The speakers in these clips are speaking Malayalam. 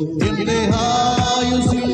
എന്റെ ആയുസ്സിൽ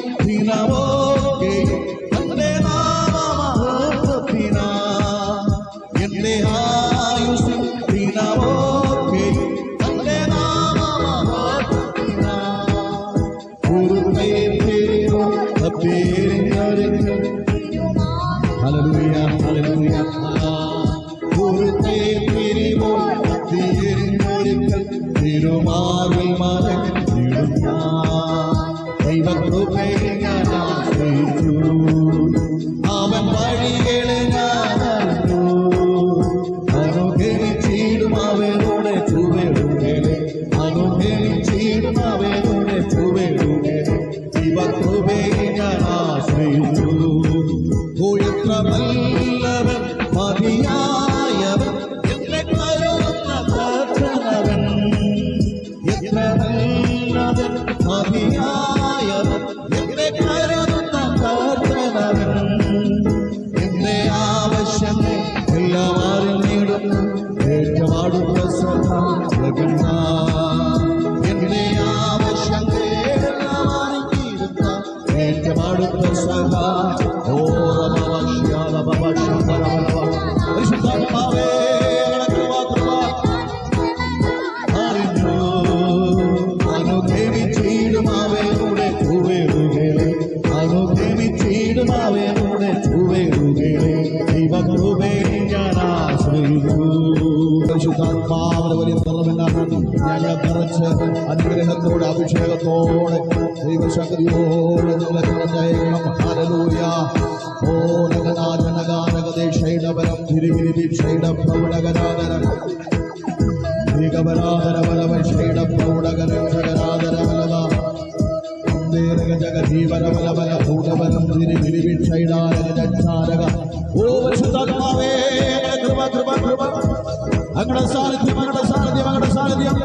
അങ്ങടെ സാന്നിധ്യം അങ്ങടെ സാന്നിധ്യം അങ്ങടെ സാന്നിധ്യം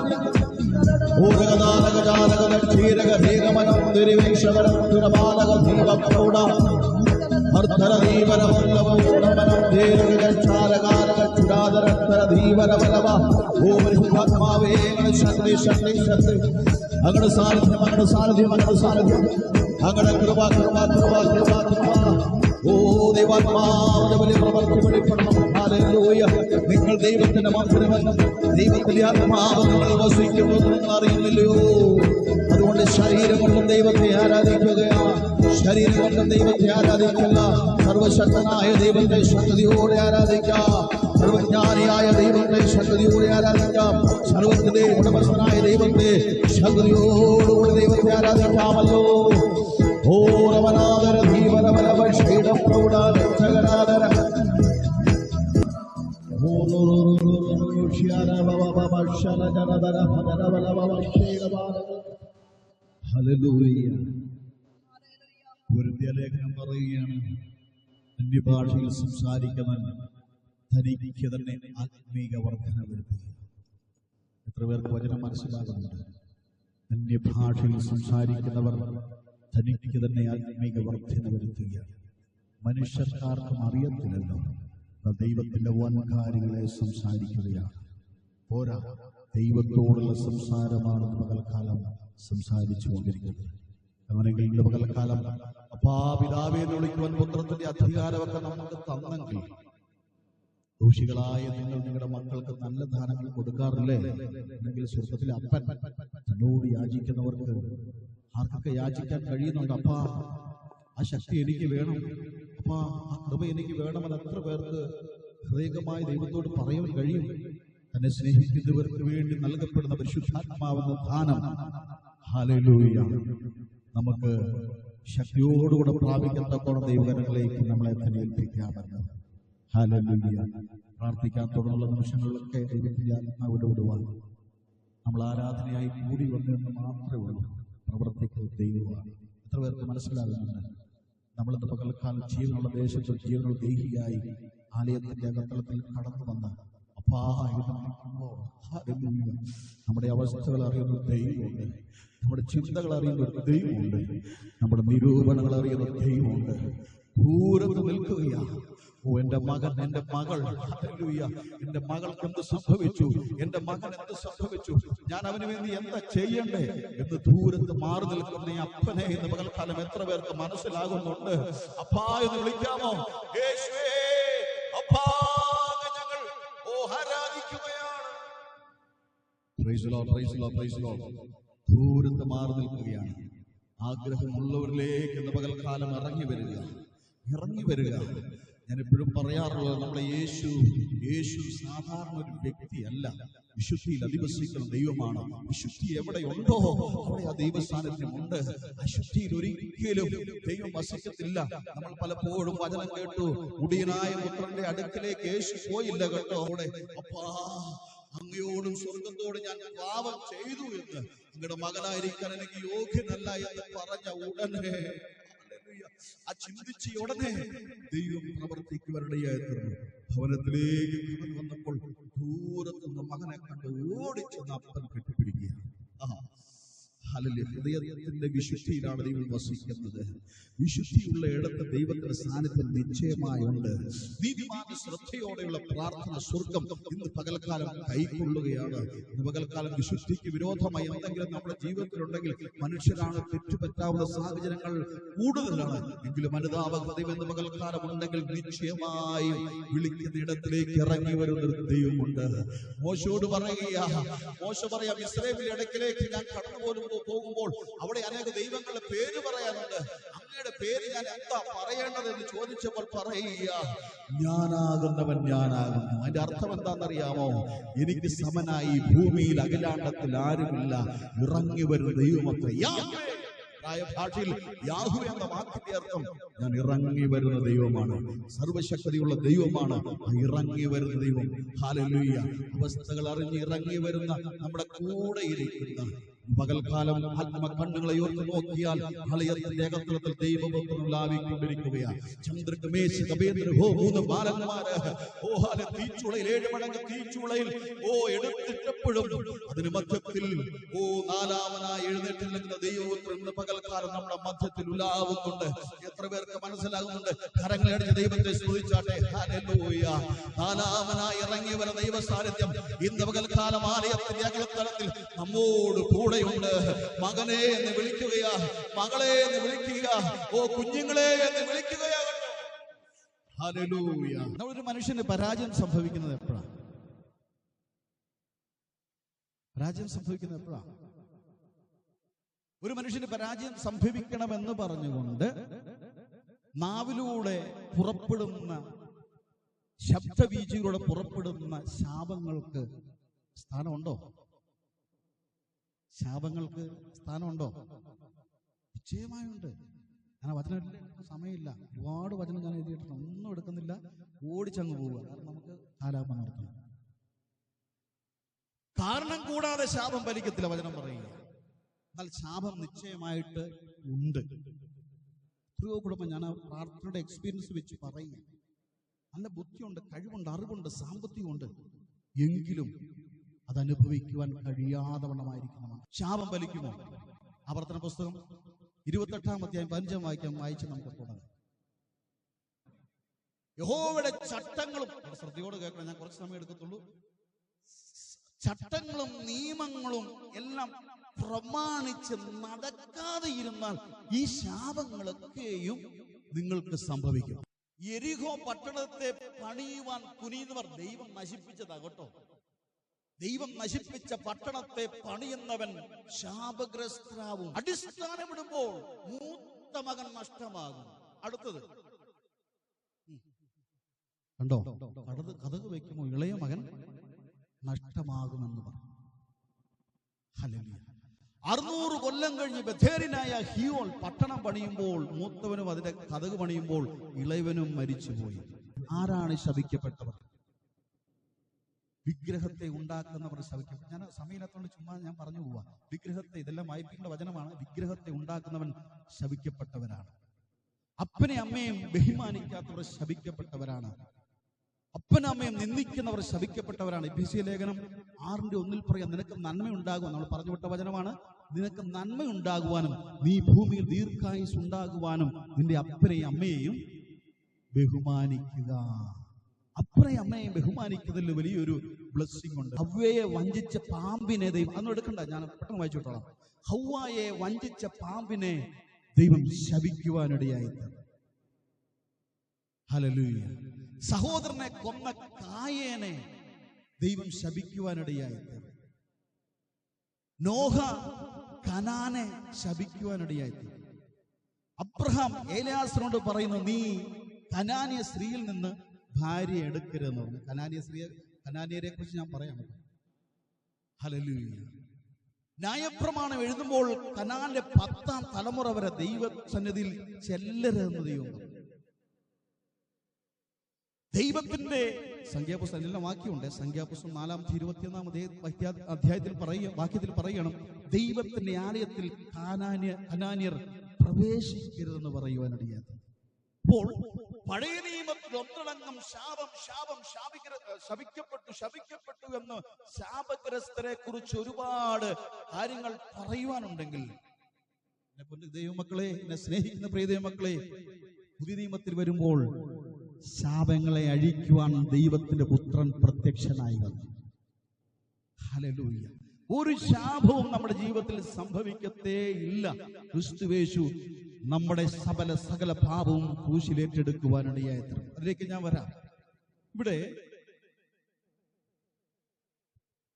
അങ്ങടെ സാന്നിധ്യം അങ്ങടെ സാന്നിധ്യം അങ്ങടെ സാന്നിധ്യം അങ്ങടെ കൃപ കൃപ കൃപ കൃപ കൃപ ഓ ദൈവാത്മാവിന്റെ പ്രവർത്തി വെളിപ്പെടണം നിങ്ങൾ ദൈവത്തിന്റെ മാത്രമല്ല ദൈവത്തിന്റെ ആത്മാവ് നിങ്ങൾ വസിക്കുന്നു നിങ്ങൾ അറിയുന്നില്ലയോ അതുകൊണ്ട് ശരീരം കൊണ്ടും ദൈവത്തെ ആരാധിക്കുകയാണ് ശരീരം കൊണ്ടും ദൈവത്തെ ആരാധിക്കുക സർവശക്തനായ ദൈവത്തെ ശക്തിയോടെ ആരാധിക്കാം സർവജ്ഞാനിയായ ദൈവത്തെ ശക്തിയോടെ ആരാധിക്കാം സർവത്തിന്റെ ഉടമസ്ഥനായ ദൈവത്തെ ശക്തിയോടുകൂടി ദൈവത്തെ ആരാധിക്കാമല്ലോ ഓരവനാദര ധീവരവലവ ക്ഷീണം പ്രൗഢാദര ലേഖനം പറയുകയാണ്. അന്യഭാഷയിൽ സംസാരിക്കുന്നവൻ തനിക്ക് തന്നെ ആത്മീക വർധന വരുത്തുക. എത്ര പേർക്ക് വചനം മനസ്സിലാകുന്നുണ്ട്? അന്യഭാഷയിൽ സംസാരിക്കുന്നവർ തനിക്ക് തന്നെ ആത്മീക വർദ്ധന വരുത്തുകയാണ് മനുഷ്യർക്കാർക്കും അറിയത്തില്ലല്ലോ. ദൈവത്തിന്റെ വൻകാര്യങ്ങളെ സംസാരിക്കുകയാണ്. പോരാ ദൈവത്തോടുള്ള സംസാരമാണ് പകൽക്കാലം സംസാരിച്ചു കൊണ്ടിരിക്കുന്നത്. അങ്ങനെങ്കിൽ ഇന്ന് പകൽക്കാലം അപ്പാ പിതാവെ എന്ന് വിളിക്കുവാൻ പുത്രത്തിന്റെ അധികാരമൊക്കെ നമുക്ക് തന്നെങ്കിൽ. ദോഷികളായ നിങ്ങൾ നിങ്ങളുടെ മക്കൾക്ക് നല്ല ദാനങ്ങൾ കൊടുക്കാറില്ലേ? അല്ലെങ്കിൽ സ്വർഗത്തിലെ അപ്പൻ തന്നോട് യാചിക്കുന്നവർക്ക് ആർക്കൊക്കെ യാചിക്കാൻ കഴിയുന്നുണ്ട്? അപ്പാ ആ ശക്തി എനിക്ക് വേണം. അപ്പാ ആ കൃപ എനിക്ക് വേണമെന്ന് എത്ര പേർക്ക് ഹൃദയമായി ദൈവത്തോട് പറയാൻ കഴിയും. തന്നെ സ്നേഹിക്കുന്നവർക്ക് വേണ്ടി നൽകപ്പെടുന്ന പരിശുദ്ധാത്മാവെന്ന ദാനം. നമുക്ക് ശക്തിയോടുകൂടെ പ്രാപിക്കത്തക്കോളം ദൈവകരങ്ങളിലേക്ക് നമ്മളെ തന്നെ ഏൽപ്പിക്കാമെന്ന് ഹാലലൂയ പ്രാർത്ഥിക്കാൻ തുടർന്നുള്ള നിമിഷങ്ങളിലൊക്കെ ദൈവത്തിന്റെ ആത്മാവിടെ വിടുവാൻ നമ്മൾ ആരാധനയായി കൂടി വന്നു എന്ന് മാത്രമേ ഉള്ളൂ. പ്രവർത്തിക്കൽ ദൈവമാണ് എത്ര പേർക്ക് മനസ്സിലാകുന്നുണ്ട് നമ്മളിന്ന് പകൽക്കാലം ജീവനുള്ള ദേശത്ത് ജീവനുള്ള ദേഹിയായി ആലയത്തിന്റെ അകത്തളത്തിൽ കടന്നു വന്ന. നമ്മുടെ അവസ്ഥകൾ അറിയുന്ന ദൈവമുണ്ട്. നമ്മുടെ ചിന്തകൾ അറിയുന്ന ഒരു ദൈവമുണ്ട്. നമ്മുടെ നിരൂപണങ്ങൾ അറിയുന്ന ദൈവമുണ്ട്. ദൂരത്ത് നിൽക്കുകയാ ഓ എന്റെ മകൻ എന്റെ മകൾ. എന്റെ മകൾക്ക് എന്ത് സംഭവിച്ചു? എന്റെ മകൻ എന്ത് സംഭവിച്ചു? ഞാൻ അവന് വേണ്ടി എന്താ ചെയ്യണ്ടേ? എന്ന് ദൂരത്ത് മാറി നിൽക്കുന്ന ഈ അപ്പനെ ഇന്ന് പകൽക്കാലം എത്ര പേർക്ക് മനസ്സിലാകുന്നുണ്ട്. അപ്പാ എന്ന് വിളിക്കാമോ? ഞങ്ങൾ ഓ ആരാധിക്കുകയാണ്. ദൂരത്ത് മാറി നിൽക്കുകയാണ്. ആഗ്രഹമുള്ളവരിലേക്ക് ഇന്ന് പകൽക്കാലം ഇറങ്ങി വരിക. ഇറങ്ങി വരിക. ഞാൻ എപ്പോഴും പറയാറുള്ളത് നമ്മുടെ യേശു യേശു സാധാരണ ഒരു വ്യക്തിയല്ല. വിശുദ്ധിയിൽ അധിവസിക്കുന്ന ദൈവമാണ്. വിശുദ്ധി എവിടെ ഉണ്ടോ അവിടെ ആ ദൈവസാന്നിധ്യമുണ്ട് അശുദ്ധിയിൽ ഒരിക്കലും ദൈവം വസിക്കത്തില്ല. നമ്മൾ പലപ്പോഴും വചനം കേട്ടു മുടിയനായ പുത്രന്റെ അടുക്കലേക്ക് യേശു പോയില്ല കേട്ടോ അവിടെ. അപ്പാ അങ്ങയോടും സ്വർഗത്തോടും ഞാൻ പാപം ചെയ്തു എന്ന് അങ്ങയുടെ മകനായിരിക്കാൻ എനിക്ക് യോഗ്യനല്ല എന്ന് പറഞ്ഞ ഉടനെ. ആ ചിന്തിച്ച ഉടനെ ദൈവം പ്രവർത്തിക്കുവരുടെയായിരുന്നു ഭവനത്തിലേക്ക് കടന്നു വന്നപ്പോൾ ദൂരത്തുനിന്ന് മകനെ കണ്ട് ഓടിച്ചെന്ന് അപ്പൻ കെട്ടിപ്പിടിക്കുക ആഹാ. ഹൃദയത്തിന്റെ വിശുദ്ധിയിലാണ് ദൈവം വസിക്കുന്നത്. വിശുദ്ധിയുള്ള ഇടത്ത് ദൈവത്തിന്റെ സാന്നിധ്യം നിശ്ചയമായുണ്ട്. നീതിമാന ശ്രദ്ധയോടെയുള്ള പ്രാർത്ഥന സ്വർഗം ഇന്ന് പകൽക്കാലം കൈക്കൊള്ളുകയാണ്. പകൽക്കാലം വിശുദ്ധിക്ക് വിരോധമായി എന്തെങ്കിലും നമ്മുടെ ജീവിതത്തിലുണ്ടെങ്കിൽ മനുഷ്യരാണ് തെറ്റുപറ്റാവുന്ന സാഹചര്യങ്ങൾ കൂടുതലാണ്. എങ്കിലും അനുതാപകൃതയും എന്ന് പകൽക്കാലം ഉണ്ടെങ്കിൽ നിശ്ചയമായി വിളിക്കുന്ന ഇടത്തിലേക്ക് ഇറങ്ങി വരുന്ന ദൈവമുണ്ട്. മോശയോട് പറയുക മോശ പറയാം ഇസ്രയേലിന്റെ ഇടയ്ക്കിലേക്ക് ഞാൻ കടന്നു പോലും പോകുമ്പോൾ അവിടെ അനേക ദൈവങ്ങളുടെ പേര് പറയാനുണ്ട്. അങ്ങയുടെ പേര് ഞാൻ എന്താ പറയേണ്ടത് എന്ന് ചോദിച്ചപ്പോൾ പറയുക ഞാനാകുന്നവൻ ഞാനാകുന്നു. അതിന്റെ അർത്ഥം എന്താണെന്നറിയാമോ? എനിക്ക് സമനായി ഭൂമിയിൽ അഖിലാണ്ടത്തിൽ ആരുമില്ല. ഇറങ്ങി വരുന്ന ദൈവമത്ര. ഭാഷയിൽ യാഹു എന്ന വാക്കിന്റെ അർത്ഥം ഞാൻ ഇറങ്ങി വരുന്ന ദൈവമാണ്. സർവശക്തിയുള്ള ദൈവമാണ്. ഇറങ്ങി വരുന്ന ദൈവം. ഹാലലുയ്യ അവസ്ഥകൾ അറിഞ്ഞ് ഇറങ്ങി വരുന്ന നമ്മുടെ കൂടെ ഇരിക്കുന്ന പകൽക്കാലം ആത്മകണ്ണുകളെ ഓർത്ത് നോക്കിയാൽ ആലയത്തിന്റെ ഏകത്വത്തിൽ ദൈവഭക്തം ലാഭിക്കൊണ്ടിരിക്കുകയാണ്. ചന്ദ്രകമേശ് മേശ കബേന്ദ്ര ഹോ മൂന്ന് ബാലന്മാര്. ഓ ഹാല തീച്ചുളയിൽ ഏഴ് മടങ്ങ് തീച്ചുളയിൽ. ഓ എടുത്തിട്ടപ്പോഴും അതിന് മധ്യത്തിൽ ഓ നാലാമനായി എഴുന്നേറ്റ് നിൽക്കുന്ന ദൈവപുത്രൻ പകൽക്കാലം നമ്മുടെ മധ്യത്തിൽ ഉലാവുന്നുണ്ട്. എത്ര പേർക്ക് മനസ്സിലാകുന്നുണ്ട്? കരങ്ങളടിച്ച് ദൈവത്തെ സ്തുതിച്ചാട്ടെ. നാലാമനായി ഇറങ്ങി വരുന്ന ദൈവ സാന്നിധ്യം ഇന്ന് പകൽക്കാലം ആലയത്തിന്റെ അകലത്തലത്തിൽ നമ്മോട് കൂടെയുണ്ട് മകനെ എന്ന് വിളിക്കുകയാ. മകളെ എന്ന് വിളിക്കുക ഓ കുഞ്ഞുങ്ങളെ എന്ന് വിളിക്കുകയാ നമ്മളൊരു മനുഷ്യന് പരാജയം സംഭവിക്കുന്നത് എപ്പോഴാണ് പരാജയം സംഭവിക്കുന്നത് എപ്പോഴാണ് ഒരു മനുഷ്യന് പരാജയം സംഭവിക്കണമെന്ന് പറഞ്ഞുകൊണ്ട് നാവിലൂടെ പുറപ്പെടുന്ന ശബ്ദവീചിയിലൂടെ പുറപ്പെടുന്ന ശാപങ്ങൾക്ക് സ്ഥാനമുണ്ടോ? ശാപങ്ങൾക്ക് സ്ഥാനമുണ്ടോ? നിശ്ചയമായുണ്ട്. ഞാൻ ആ വചനം എടുക്കാൻ സമയമില്ല. ഒരുപാട് വചനം ഞാൻ എഴുതിയിട്ടുണ്ട്. ഒന്നും എടുക്കുന്നില്ല. ഓടിച്ചങ്ങ് പോവുക. കാരണം നമുക്ക് കാലാപം നടത്തണം കാരണം കൂടാതെ ശാപം ഫലിക്കത്തില്ല വചനം പറയുക. എന്നാൽ ശാപം നിശ്ചയമായിട്ട് ഉണ്ട്. എത്രയോ കുടുംബം ഞാൻ പ്രാർത്ഥനയുടെ എക്സ്പീരിയൻസ് വെച്ച് പറയുക നല്ല ബുദ്ധിയുണ്ട് കഴിവുണ്ട് അറിവുണ്ട് സാമ്പത്തികമുണ്ട്. എങ്കിലും അത് അനുഭവിക്കുവാൻ കഴിയാതെ വണ്ണമായിരിക്കണം ശാപം വലിക്കുമോ ആവർത്തന പുസ്തകം ഇരുപത്തെട്ടാം അധ്യായം പഞ്ചം വായിക്കാൻ വായിച്ച് നമുക്ക് തുടങ്ങാം. യഹോവയുടെ ചട്ടങ്ങളും ശ്രദ്ധയോട് കേൾക്കണം ഞാൻ കുറച്ച് സമയം എടുക്കത്തുള്ളൂ. ചട്ടങ്ങളും നിയമങ്ങളും എല്ലാം പ്രമാണിച്ച് നടക്കാതെ ഇരുന്നാൽ ഈ ശാപങ്ങളൊക്കെയും നിങ്ങൾക്ക് സംഭവിക്കും. എരിഹോ പട്ടണത്തെ പണിയുവാൻ കുനിയുന്നവർ ദൈവം നശിപ്പിച്ചതാ കേട്ടോ. ദൈവം നശിപ്പിച്ച പട്ടണത്തെ പണിയുന്നവൻ ശാപഗ്രസ്തരാവും അടിസ്ഥാനമിടുമ്പോൾ മൂത്ത മകൻ നഷ്ടമാകും. അടുത്തത്. കണ്ടോ? കടത് കഥക് വെക്കുമ്പോൾ ഇളയ മകൻ നഷ്ടമാകുമെന്ന് പറഞ്ഞു. അറുന്നൂറ് കൊല്ലം കഴിഞ്ഞ് ബഥേറിനായ ഹിയോൾ പട്ടണം പണിയുമ്പോൾ മൂത്തവനും അതിന്റെ കഥക് പണിയുമ്പോൾ ഇളയവനും മരിച്ചുപോയി. ആരാണ് ശപിക്കപ്പെട്ടവർ? വിഗ്രഹത്തെ ഉണ്ടാക്കുന്നവർ ശവിക്കും ഞാൻ സമയമില്ലാത്തതുകൊണ്ട് ചുമ്മാ ഞാൻ പറഞ്ഞു പോവാ. വിഗ്രഹത്തെ ഇതെല്ലാം വായിപ്പിക്കേണ്ട വചനമാണ്. വിഗ്രഹത്തെ ഉണ്ടാക്കുന്നവൻ ശവിക്കപ്പെട്ടവരാണ് അപ്പനെ അമ്മയും ബഹുമാനിക്കാത്തവർ ശപിക്കപ്പെട്ടവരാണ്. അപ്പനമ്മയും നിന്ദിക്കുന്നവർ ശപിക്കപ്പെട്ടവരാണ്. എ സി ലേഖനം ആറിന്റെ ഒന്നിൽ പറയാം നിനക്ക് നന്മയുണ്ടാകുവാൻ നമ്മൾ പറഞ്ഞു വിട്ട വചനമാണ്. നിനക്ക് നന്മയുണ്ടാകുവാനും നീ ഭൂമിയിൽ ദീർഘായുസ് ഉണ്ടാകുവാനും നിന്റെ അപ്പനെയും അമ്മയെയും ബഹുമാനിക്കുക. അപ്പനെയും അമ്മയെയും ബഹുമാനിക്കുന്നതിൽ വലിയൊരു ബ്ലെസ്സിംഗ് ഉണ്ട്. ഹവ്വയെ വഞ്ചിച്ച പാമ്പിനെ ദൈവം അതൊന്നും എടുക്കണ്ട ഞാൻ പെട്ടെന്ന് വായിച്ചോട്ടോളാം ഹവ്വായെ വഞ്ചിച്ച പാമ്പിനെ ദൈവം ശപിക്കുവാനിടയായി ഹലലൂയ സഹോദരനെ കൊന്ന കായേനെ ദൈവം ശപിക്കുവാനിടയായി നോഹ കനാനെ ശപിക്കുവാനിടയായി അബ്രഹാം ഏലയാസിനോട് പറയുന്നു നീ കനാനിയ സ്ത്രീയിൽ നിന്ന് ഭാര്യ എടുക്കരുതെന്ന് പറഞ്ഞു. കനാനിയ സ്ത്രീ കനാനിയരെ കുറിച്ച് ഞാൻ പറയാം. ന്യായപ്രമാണം എഴുതുമ്പോൾ കനാന്റെ പത്താം തലമുറ വരെ ദൈവ സന്നിധിയിൽ ചെല്ലരുതെന്ന് ദൈവം ദൈവത്തിന്റെ സംഖ്യാപുസ്തകം എല്ലാം വാക്യമുണ്ട്. സംഖ്യാപുസ്തകം നാലാമത്തെ ഇരുപത്തിയൊന്നാം അധ്യായത്തിൽ പറയുക വാക്യത്തിൽ പറയണം. ദൈവത്തിന്റെ ആലയത്തിൽ കാനാന്യ കനാന്യർ പ്രവേശിക്കരുതെന്ന് പറയുവാനിടയാത് അപ്പോൾ പഴയ നിയമത്തിൽ ഒന്നടങ്കം ശാപം ശാപം ശാപിക്ക ശപിക്കപ്പെട്ടു ശപിക്കപ്പെട്ടു എന്ന് ശാപഗ്രസ്തരെ കുറിച്ച് ഒരുപാട് കാര്യങ്ങൾ പറയുവാനുണ്ടെങ്കിൽ ദൈവമക്കളെ എന്നെ സ്നേഹിക്കുന്ന പ്രിയ ദൈവമക്കളെ പുതിയ നിയമത്തിൽ വരുമ്പോൾ ശാപങ്ങളെ അഴിക്കുവാൻ ദൈവത്തിന്റെ പുത്രൻ പ്രത്യക്ഷനായി വന്നു. ഹലലൂയ്യ ഒരു ശാപവും നമ്മുടെ ജീവിതത്തിൽ സംഭവിക്കത്തേ ഇല്ല. ക്രിസ്തുവേശു നമ്മുടെ സകല സകല പാപവും ക്രൂശിൽ ഏറ്റെടുക്കുവാനിടയായ അതിലേക്ക് ഞാൻ വരാം. ഇവിടെ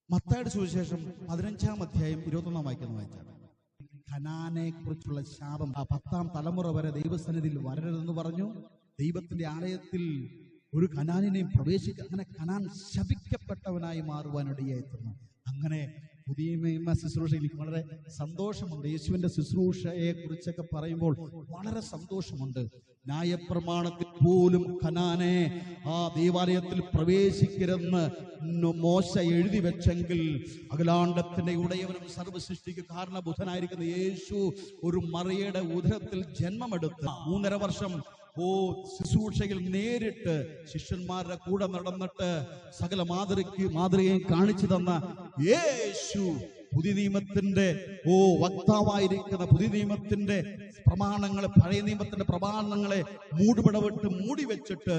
മത്തായുടെ സുവിശേഷം പതിനഞ്ചാം അധ്യായം ഇരുപത്തൊന്നാം വായിക്കുന്ന വായിച്ചാണ്. ഖനാനെ കുറിച്ചുള്ള ശാപം ആ പത്താം തലമുറ വരെ ദൈവസന്നിധിയിൽ വരരുതെന്ന് പറഞ്ഞു. ദൈവത്തിന്റെ ആലയത്തിൽ ഒരു ഖനാനിനെയും പ്രവേശിക്കുക അങ്ങനെ ഖനാൻ ശപിക്കപ്പെട്ടവനായി മാറുവാനിടയായി അങ്ങനെ പുതിയ നിയമ എനിക്ക് വളരെ സന്തോഷമുണ്ട്. യേശുവിന്റെ ശുശ്രൂഷയെ കുറിച്ചൊക്കെ പറയുമ്പോൾ വളരെ സന്തോഷമുണ്ട്. ന്യായപ്രമാണത്തിൽ പോലും ഖനാനെ ആ ദേവാലയത്തിൽ പ്രവേശിക്കരുതെന്ന് മോശ എഴുതി വെച്ചെങ്കിൽ അഖിലാണ്ടത്തിന്റെ ഉടയവനും സർവസൃഷ്ടിക്ക് കാരണബുധനായിരിക്കുന്ന യേശു ഒരു മറിയയുടെ ഉദരത്തിൽ ജന്മമെടുത്ത്. മൂന്നര വർഷം ഓ ശുശ്രൂഷയിൽ നേരിട്ട് ശിഷ്യന്മാരുടെ കൂടെ നടന്നിട്ട് സകല മാതൃക്ക് മാതൃകയും കാണിച്ചു തന്ന യേശു പുതിയ നിയമത്തിന്റെ ഓ വക്താവായിരിക്കുന്ന പുതിയ നിയമത്തിന്റെ പ്രമാണങ്ങളെ പഴയ നിയമത്തിന്റെ പ്രമാണങ്ങളെ മൂടുപടവിട്ട് മൂടി വെച്ചിട്ട്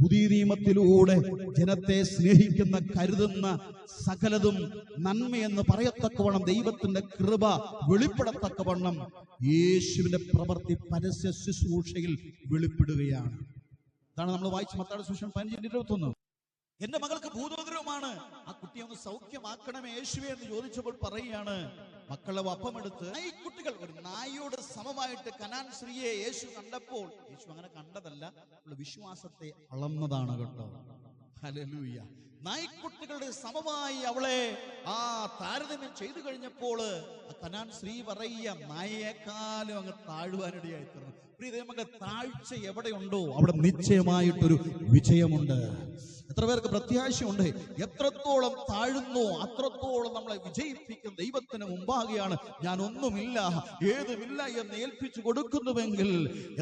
പുതിയ നിയമത്തിലൂടെ ജനത്തെ സ്നേഹിക്കുന്ന കരുതുന്ന സകലതും നന്മയെന്ന് പറയത്തക്കവണ്ണം ദൈവത്തിന്റെ കൃപ വെളിപ്പെടത്തക്കവണ്ണം യേശുവിന്റെ പ്രവൃത്തി പരസ്യ ശുശ്രൂഷയിൽ വെളിപ്പെടുകയാണ്. അതാണ് നമ്മൾ വായിച്ച് മത്താട് സുഷം പതിനഞ്ചിന്റെ ഇരുപത്തൊന്ന്. എന്റെ മകൾക്ക് ഭൂതോദരവുമാണ്. ആ കുട്ടിയെ ഒന്ന് സൗഖ്യമാക്കണമേ യേശുവേ എന്ന് ചോദിച്ചപ്പോൾ പറയുകയാണ് മക്കളെ വപ്പമെടുത്ത് ഈ കുട്ടികൾ ഒരു നായിയോട് സമമായിട്ട് കനാൻ സ്ത്രീയെ യേശു കണ്ടപ്പോൾ യേശു അങ്ങനെ കണ്ടതല്ല വിശ്വാസത്തെ അളന്നതാണ് കേട്ടോ. ഹലലൂയ നായ്ക്കുട്ടികളുടെ സമമായി അവളെ ആ താരതമ്യം ചെയ്തു കഴിഞ്ഞപ്പോൾ കനാൻ ശ്രീ പറയ നായേക്കാലും അങ്ങ് താഴുവാനിടയായി തീർന്നു താഴ്ച എവിടെയുണ്ടോ അവിടെ നിശ്ചയമായിട്ടൊരു വിജയമുണ്ട്. എത്ര പേർക്ക് പ്രത്യാശയുണ്ട്? എത്രത്തോളം താഴുന്നു? അത്രത്തോളം നമ്മളെ വിജയിപ്പിക്കുന്ന ദൈവത്തിന് മുമ്പാകെയാണ്. ഞാൻ ഒന്നുമില്ല ഏതുമില്ല എന്ന് ഏൽപ്പിച്ചു കൊടുക്കുന്നുവെങ്കിൽ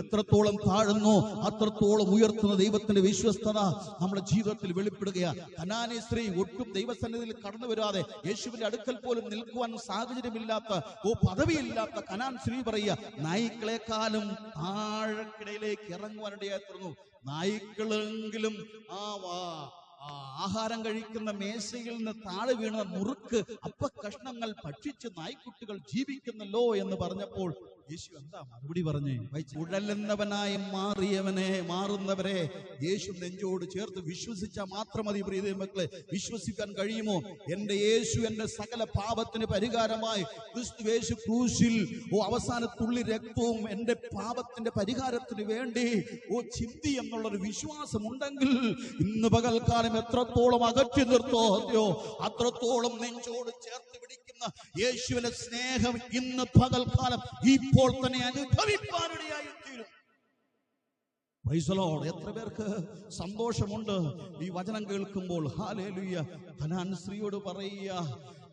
എത്രത്തോളം താഴുന്നു അത്രത്തോളം ഉയർത്തുന്ന ദൈവത്തിന്റെ വിശ്വസ്തത നമ്മുടെ ജീവിതത്തിൽ വെളിപ്പെടുകയാണ് കനാനി സ്ത്രീ ഒട്ടും ദൈവസന്നിധിയിൽ കടന്നു വരാതെ യേശുവിന്റെ അടുക്കൽ പോലും നിൽക്കുവാൻ സാഹചര്യമില്ലാത്ത ഓ പദവിയില്ലാത്ത കനാൻ സ്ത്രീ പറയുക നായ്ക്കളെക്കാളും താഴക്കിടയിലേക്ക് ഇറങ്ങുവാനിടയായി തീർന്നു. നായ്ക്കളെങ്കിലും ആ ആഹാരം കഴിക്കുന്ന മേശയിൽ നിന്ന് താഴെ വീണ മുറുക്ക് അപ്പ കഷ്ണങ്ങൾ ഭക്ഷിച്ച് നായ്ക്കുട്ടികൾ ജീവിക്കുന്നല്ലോ എന്ന് പറഞ്ഞപ്പോൾ യേശു എന്താ മറുപടി പറഞ്ഞേ. ഉഴലുന്നവനായി മാറിയവനെ മാറുന്നവരെ യേശു നെഞ്ചോട് ചേർത്ത് വിശ്വസിച്ചാൽ മാത്രം മതി പ്രീതി മക്കളെ. വിശ്വസിക്കാൻ കഴിയുമോ? എന്റെ യേശു എന്റെ സകല പാപത്തിന് പരിഹാരമായി. ക്രിസ്തു യേശു ക്രൂശിൽ ഓ അവസാന തുള്ളി രക്തവും എന്റെ പാപത്തിന്റെ പരിഹാരത്തിന് വേണ്ടി ഓ ചിന്തി എന്നുള്ളൊരു വിശ്വാസം ഉണ്ടെങ്കിൽ ഇന്ന് പകൽക്കാലം എത്രത്തോളം അകറ്റി നിർത്തോയോ അത്രത്തോളം നെഞ്ചോട് ചേർത്ത് പിടിക്കുന്ന യേശുവിന്റെ സ്നേഹം ഇന്ന് പകൽക്കാലം ഇപ്പോൾ തന്നെ അനുഭവിപ്പാനിടയായി തീരും the എത്ര പേർക്ക് സന്തോഷമുണ്ട്. ഈ വചനം കേൾക്കുമ്പോൾ. ഹാലേലുയ്യ ധനാൻ സ്ത്രീയോട് പറയുക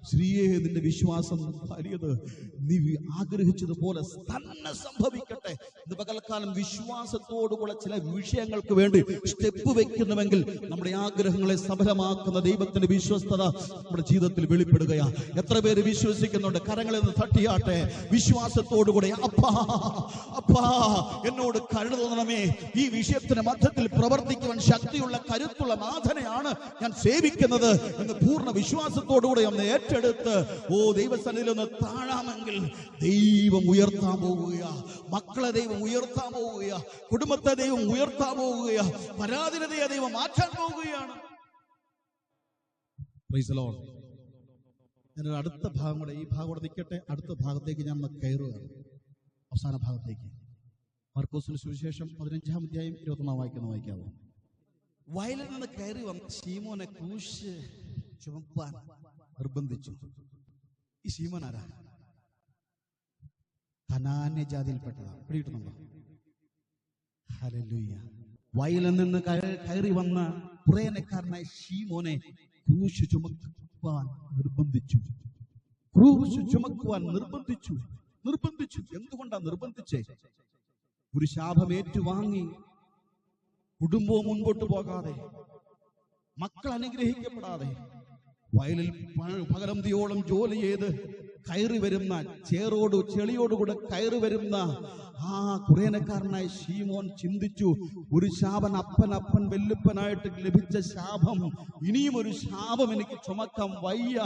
സ്ത്രീയെ നിന്റെ വിശ്വാസം ഭാര്യത് നീ ആഗ്രഹിച്ചതുപോലെ തന്നെ സംഭവിക്കട്ടെ. ഇന്ന് പകൽക്കാലം വിശ്വാസത്തോടുകൂടെ ചില വിഷയങ്ങൾക്ക് വേണ്ടി സ്റ്റെപ്പ് വെക്കുന്നുവെങ്കിൽ നമ്മുടെ ആഗ്രഹങ്ങളെ സഫലമാക്കുന്ന ദൈവത്തിന്റെ വിശ്വസ്തത നമ്മുടെ ജീവിതത്തിൽ വെളിപ്പെടുകയാ. എത്ര പേര് വിശ്വസിക്കുന്നുണ്ട്? കരങ്ങളിൽ നിന്ന് തട്ടിയാട്ടെ. വിശ്വാസത്തോടുകൂടെ അപ്പാ അപ്പാ എന്നോട് കരുണ തോന്നണമേ. ഈ വിഷയത്തിന്റെ മധ്യത്തിൽ പ്രവർത്തിക്കുവാൻ ശക്തിയുള്ള കരുത്തുള്ള നാഥനെയാണ് ഞാൻ സേവിക്കുന്നത് എന്ന് പൂർണ വിശ്വാസത്തോടുകൂടെ ഒന്ന് ഏറ്റെടുത്ത് ഓ ദൈവസന്നിധിയിൽ ഒന്ന് താഴാമെങ്കിൽ ദൈവം ഉയർത്താൻ പോവുക മക്കളെ ദൈവം ഉയർത്താൻ പോവുക കുടുംബത്തെ ദൈവം ഉയർത്താൻ പോവുക പരാധീനതയെ ദൈവം മാറ്റാൻ പോവുകയാണ്. ഞാനൊരു അടുത്ത ഭാഗം കൂടെ ഈ ഭാഗം കൂടെ നിൽക്കട്ടെ. അടുത്ത ഭാഗത്തേക്ക് ഞാൻ കയറുകയാണ്. അവസാന ഭാഗത്തേക്ക്. മർക്കോസിന് സുവിശേഷം പതിനഞ്ചാം അധ്യായം ഇരുപത്തൊന്നാം വായിക്കുന്ന വായിക്കാവോ വയലിൽ നിന്ന് കയറി വന്ന ശീമോനെ ക്രൂശ് ചുമപ്പാൻ നിർബന്ധിച്ചു. ഈ ശീമൻ ആരാ? കനാന്യ ജാതിയിൽപ്പെട്ടതാണ്. പിടിയിട്ടുണ്ടോ ഹല്ലേലൂയ. വയലിൽ നിന്ന് കയറി വന്ന കുറേനക്കാരനായ ഷീമോനെ ക്രൂശ് ചുമക്കുവാൻ നിർബന്ധിച്ചു. ക്രൂശ് ചുമക്കുവാൻ നിർബന്ധിച്ചു. നിർബന്ധിച്ചു. എന്തുകൊണ്ടാ നിർബന്ധിച്ചേ? ഒരു ശാപം ഏറ്റുവാങ്ങി കുടുംബവും മുൻപോട്ട് പോകാതെ മക്കൾ അനുഗ്രഹിക്കപ്പെടാതെ വയലിൽ പകരം തീയോളം ജോലി ചെയ്ത് കയറി വരുന്ന ചേറോട് ചെളിയോടുകൂടെ കയറി വരുന്ന ആ കുറേനക്കാരനായ ഷീമോൻ ചിന്തിച്ചു ഒരു ശാപൻ അപ്പൻ അപ്പൻ വെല്ലുപ്പനായിട്ട് ലഭിച്ച ശാപം ഇനിയും ഒരു ശാപം എനിക്ക് ചുമക്കാൻ വയ്യ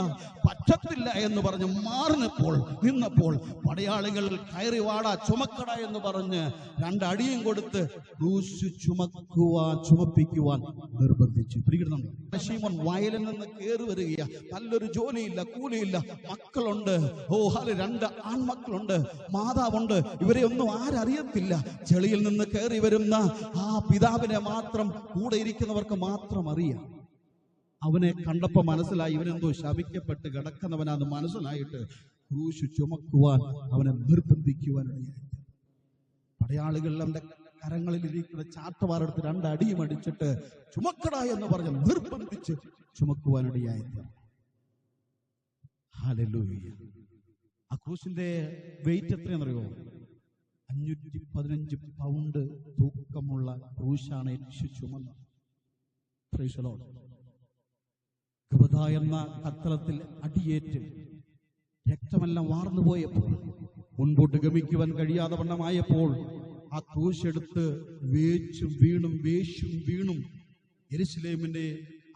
പറ്റത്തില്ല എന്ന് പറഞ്ഞ് മാറിനപ്പോൾ നിന്നപ്പോൾ പടയാളികൾ കയറി വാടാ ചുമക്കട എന്ന് പറഞ്ഞ് രണ്ടടിയും കൊടുത്ത് ക്രൂശ് ചുമക്കുവാൻ ചുമപ്പിക്കുവാൻ നിർബന്ധിച്ചു. ഷീമോൻ വയലിൽ നിന്ന് കയറി വരികയാ. നല്ലൊരു ജോലിയില്ല കൂലിയില്ല മക്കളുണ്ട്. ഓ രണ്ട് ആൺമക്കളുണ്ട് മാതാവുണ്ട്. ഇവരെ ഒന്നും ആരറിയത്തില്ല. ചെളിയിൽ നിന്ന് കയറി വരുന്ന ആ പിതാവിനെ മാത്രം കൂടെ ഇരിക്കുന്നവർക്ക് മാത്രം അറിയാം. അവനെ കണ്ടപ്പോ മനസ്സിലായി ഇവനെന്തോ ശപിക്കപ്പെട്ട് കിടക്കുന്നവനാന്ന് മനസ്സിലായിട്ട് ക്രൂശ് ചുമക്കുവാൻ അവനെ നിർബന്ധിക്കുവാനിടയായി പടയാളികൾ അവന്റെ കരങ്ങളിൽ ഇരിക്കുന്ന ചാട്ടവാറെടുത്ത് രണ്ടടിയും അടിച്ചിട്ട് ചുമക്കട എന്ന് പറഞ്ഞ് നിർബന്ധിച്ച് ചുമക്കുവാനിടയായി ആ ക്രൂശിന്റെ വെയിറ്റ് എത്രയാണെന്നറിയോ അഞ്ഞൂറ്റി പതിനഞ്ച് പൗണ്ട് തൂക്കമുള്ള ക്രൂശാണ് യേശു ചുമന്നത്. ഗബദ എന്ന കത്തളത്തിൽ അടിയേറ്റ് രക്തമെല്ലാം വാർന്നു പോയപ്പോൾ മുൻപോട്ട് ഗമിക്കുവാൻ കഴിയാതെ വണ്ണമായപ്പോൾ ആ ക്രൂശെടുത്ത് വേച്ചും വീണും വേശും വീണും എരിശിലേമിന്റെ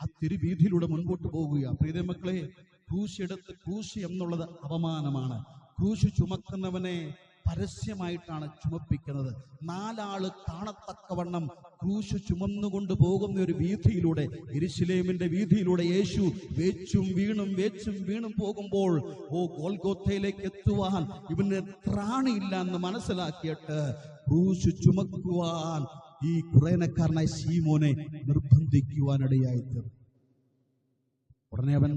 ആ തിരുവീതിയിലൂടെ മുൻപോട്ട് പോകുക. പ്രീത മക്കളെ ക്രൂശെടുത്ത് ക്രൂശ് എന്നുള്ളത് അപമാനമാണ്. ക്രൂശ് ചുമക്കുന്നവനെ പരസ്യമായിട്ടാണ് ചുമപ്പിക്കുന്നത്. നാലാൾ കാണത്തക്കവണ്ണം ക്രൂശ് ചുമന്നുകൊണ്ട് പോകുന്ന ഒരു വീതിയിലൂടെ ഇരിശിലേമിന്റെ വീതിയിലൂടെ യേശു വേച്ചും വീണും വേച്ചും വീണും പോകുമ്പോൾ ഓ ഗോൽഗോത്തയിലേക്ക് എത്തുവാൻ ഇവന് ത്രാണിയില്ല എന്ന് മനസ്സിലാക്കിയിട്ട് ക്രൂശ് ചുമക്കുവാൻ ഈ കുറേനക്കാരനായ ശീമോനെ നിർബന്ധിക്കുവാനിടയായി തീർന്നു ഉടനെ അവൻ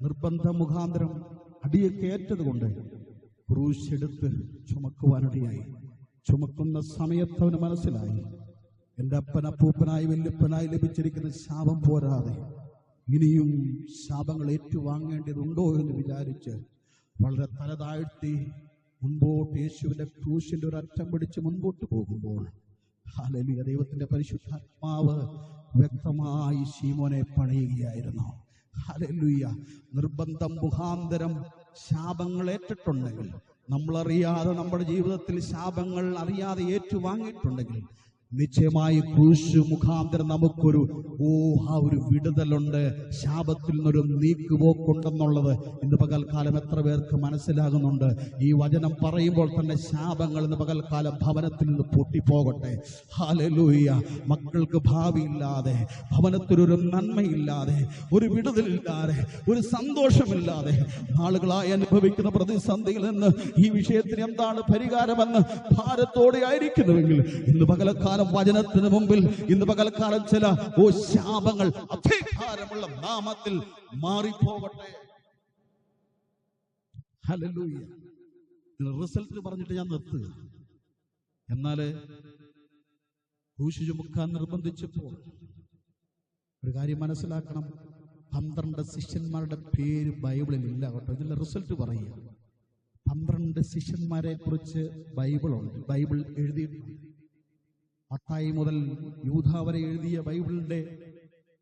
നിർബന്ധ മുഖാന്തരം അടിയൊക്കെ ഏറ്റത് കൊണ്ട് ക്രൂശെടുത്ത് ചുമക്കുവാനിടയായി. ചുമക്കുന്ന സമയത്ത് അവന് മനസ്സിലായി. എന്റെ അപ്പൻ അപ്പൂപ്പനായി വല്യപ്പനായി ലഭിച്ചിരിക്കുന്ന ശാപം പോരാതെ ഇനിയും ശാപങ്ങൾ ഏറ്റുവാങ്ങേണ്ടതുണ്ടോ എന്ന് വിചാരിച്ച് വളരെ തലതാഴ്ത്തി മുൻപോട്ട് യേശുവിന്റെ ക്രൂശിന്റെ ഒരു അറ്റം പിടിച്ച് മുൻപോട്ട് പോകുമ്പോൾ ഹാലലിയ ദൈവത്തിന്റെ പരിശുദ്ധാത്മാവ് വ്യക്തമായി ശീമോനെ പണിയുകയായിരുന്നു. ഹാലലുയ്യ നിർബന്ധം മുഖാന്തരം ശാപങ്ങൾ ഏറ്റിട്ടുണ്ടെങ്കിൽ നമ്മൾ അറിയാതെ നമ്മുടെ ജീവിതത്തിൽ ശാപങ്ങൾ അറിയാതെ ഏറ്റുവാങ്ങിയിട്ടുണ്ടെങ്കിൽ നിശ്ചയമായി ക്രൂശ് മുഖാന്തരം നമുക്കൊരു ഓ ഒരു വിടുതലുണ്ട്. ശാപത്തിൽ നിന്നൊരു നീക്കുപോക്കുണ്ടെന്നുള്ളത് ഇന്ന് പകൽക്കാലം എത്ര പേർക്ക് മനസ്സിലാകുന്നുണ്ട്. ഈ വചനം പറയുമ്പോൾ തന്നെ ശാപങ്ങൾ ഇന്ന് പകൽക്കാലം ഭവനത്തിൽ നിന്ന് പൊട്ടിപ്പോകട്ടെ. ഹാലലൂയ മക്കൾക്ക് ഭാവിയില്ലാതെ ഭവനത്തിലൊരു നന്മയില്ലാതെ ഒരു വിടുതലില്ലാതെ ഒരു സന്തോഷമില്ലാതെ ആളുകളായി അനുഭവിക്കുന്ന പ്രതിസന്ധിയിൽ നിന്ന് ഈ വിഷയത്തിന് എന്താണ് പരിഹാരമെന്ന് ഭാരത്തോടെ ആയിരിക്കുന്നുവെങ്കിൽ ഇന്ന് പകലക്കാലം വചനത്തിന് മുമ്പിൽ ഇന്ന് പകൽക്കാലം ചില ഓ ശാപങ്ങൾ അധികാരമുള്ള നാമത്തിൽ മാറിപ്പോകട്ടെ ഹല്ലേലൂയ. റിസൾട്ട് പറഞ്ഞിട്ട് ഞാൻ നിർത്തുക. എന്നാൽ ക്രൂശ് ചുമക്കാൻ നിർബന്ധിച്ചപ്പോൾ ഒരു കാര്യം മനസ്സിലാക്കണം. പന്ത്രണ്ട് ശിഷ്യന്മാരുടെ പേര് ബൈബിളിൽ ഇല്ല കേട്ടോ. ഇതിന്റെ റിസൾട്ട് പറയുക. പന്ത്രണ്ട് ശിഷ്യന്മാരെ കുറിച്ച് ബൈബിളുണ്ട്. ബൈബിൾ എഴുതിയിട്ടുണ്ട്. മത്തായി മുതൽ യൂധ വരെ എഴുതിയ ബൈബിളിന്റെ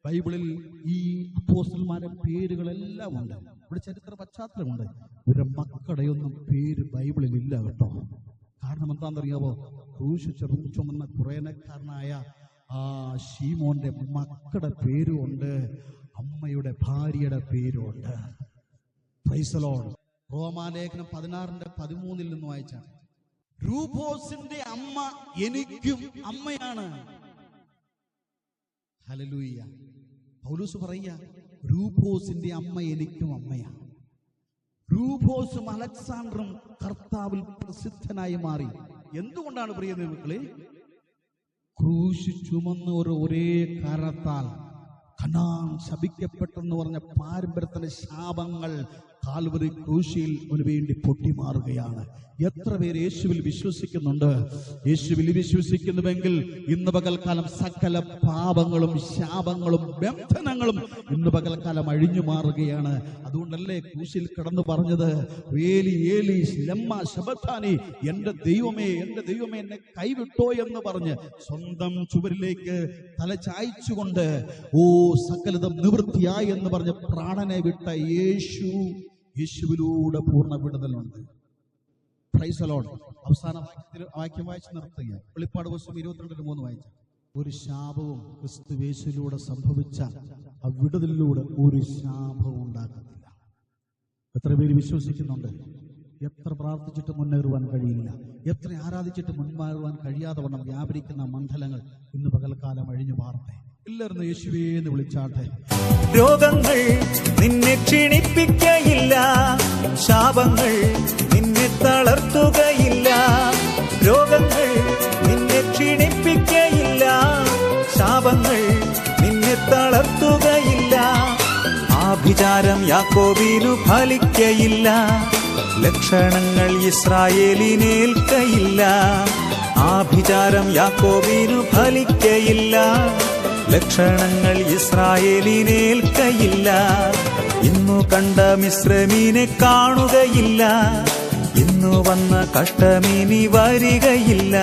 ബൈബിളിൽ ഈ അപ്പോസ്റ്റന്മാരെ പേരുകളെല്ലാം ഉണ്ട്. ഇവിടെ ചരിത്ര പശ്ചാത്തലമുണ്ട്. ഇവരുടെ മക്കളുടെയൊന്നും പേര് ബൈബിളിൽ ഇല്ല കേട്ടോ. കാരണം എന്താണെന്നറിയാവോ? ക്രൂശ് ചെറു ചുമന്ന കുറേനക്കാരനായ ആ ഷീമോന്റെ മക്കളുടെ പേരുമുണ്ട് അമ്മയുടെ ഭാര്യയുടെ പേരുമുണ്ട് റോമാലേഖനം പതിനാറിന്റെ പതിമൂന്നിൽ നിന്ന് വായിച്ചാണ്. രൂപോസിന്റെ അമ്മ എനിക്കും അമ്മയാണ്. ഹലലൂയ്യ പൗലൂസ് പറയുക രൂപോസിന്റെ അമ്മ എനിക്കും അമ്മയാണ്. രൂപോസും അലക്സാണ്ടറും കർത്താവിൽ പ്രസിദ്ധനായി മാറി. എന്തുകൊണ്ടാണ് പ്രിയ മക്കളെ ക്രൂശിച്ചുമെന്ന് ഒരു ഒരേ കാരണത്താൽ കനാൻ ശപിക്കപ്പെട്ടെന്ന് പറഞ്ഞ പാരമ്പര്യത്തിന്റെ ശാപങ്ങൾ കാൽവരി ക്രൂശിയിൽ ഒരു വേണ്ടി പൊട്ടിമാറുകയാണ്. എത്ര പേര് യേശുവിൽ വിശ്വസിക്കുന്നുണ്ട്? യേശുവിൽ വിശ്വസിക്കുന്നുവെങ്കിൽ ഇന്ന് പകൽക്കാലം സകല പാപങ്ങളും ശാപങ്ങളും ബന്ധനങ്ങളും ഇന്ന് പകൽക്കാലം അഴിഞ്ഞു മാറുകയാണ്. അതുകൊണ്ടല്ലേ ക്രൂശിൽ കിടന്നു പറഞ്ഞത്? ഏലി ഏലി ലമ്മ ശബത്താനി എന്റെ ദൈവമേ എന്റെ ദൈവമേ എന്നെ കൈവിട്ടോ എന്ന് പറഞ്ഞ് സ്വന്തം ചുവരിലേക്ക് തല ചായ്ച്ചുകൊണ്ട് ഓ സകലതം നിവൃത്തിയായി എന്ന് പറഞ്ഞ് പ്രാണനെ വിട്ട യേശു യേശുവിലൂടെ പൂർണ വിടുതലുണ്ട് പ്രൈസ് അലോൺ അവസാന വാക്യത്തിൽ വാക്യം വായിച്ച് നിർത്തുക വെളിപ്പാട് വശം ഇരുപത്തിരണ്ടിന് മൂന്ന് വായിച്ച. ഒരു ശാപവും ക്രിസ്തു ക്രിസ്തുവേശിലൂടെ സംഭവിച്ച ആ വിടുതലിലൂടെ ഒരു ശാപവും ഉണ്ടാകത്തില്ല എത്ര പേര് വിശ്വസിക്കുന്നുണ്ട്? എത്ര പ്രാർത്ഥിച്ചിട്ട് മുന്നേറുവാൻ കഴിയില്ല. എത്ര ആരാധിച്ചിട്ട് മുൻമാറുവാൻ കഴിയാതെ വണ്ണം വ്യാപരിക്കുന്ന മണ്ഡലങ്ങൾ ഇന്ന് പകൽക്കാലം അഴിഞ്ഞു മാറട്ടെ. എല്ലാവരും യേശുവേ എന്ന് വിളിച്ചാട്ടെ. രോഗങ്ങൾ നിന്നെ ക്ഷീണിപ്പിക്കയില്ല. ശാപങ്ങൾ നിന്നെ തളർത്തുകയില്ല. രോഗങ്ങൾ നിന്നെ ക്ഷീണിപ്പിക്കയില്ല. ശാപങ്ങൾ നിന്നെ തളർത്തുകയില്ല. ആഭിചാരം യാക്കോബിനു ഫലിക്കയില്ല. ലക്ഷണങ്ങൾ ഇസ്രായേലിനേൽക്കയില്ല. ആഭിചാരം യാക്കോബിനു ഫലിക്കയില്ല. ലക്ഷണങ്ങൾ ഇസ്രായേലിനേൽക്കയില്ല ഇന്നു കണ്ട മിശ്രമീനെ കാണുകയില്ല. ഇന്നു വന്ന കഷ്ടമിനി വരികയില്ല.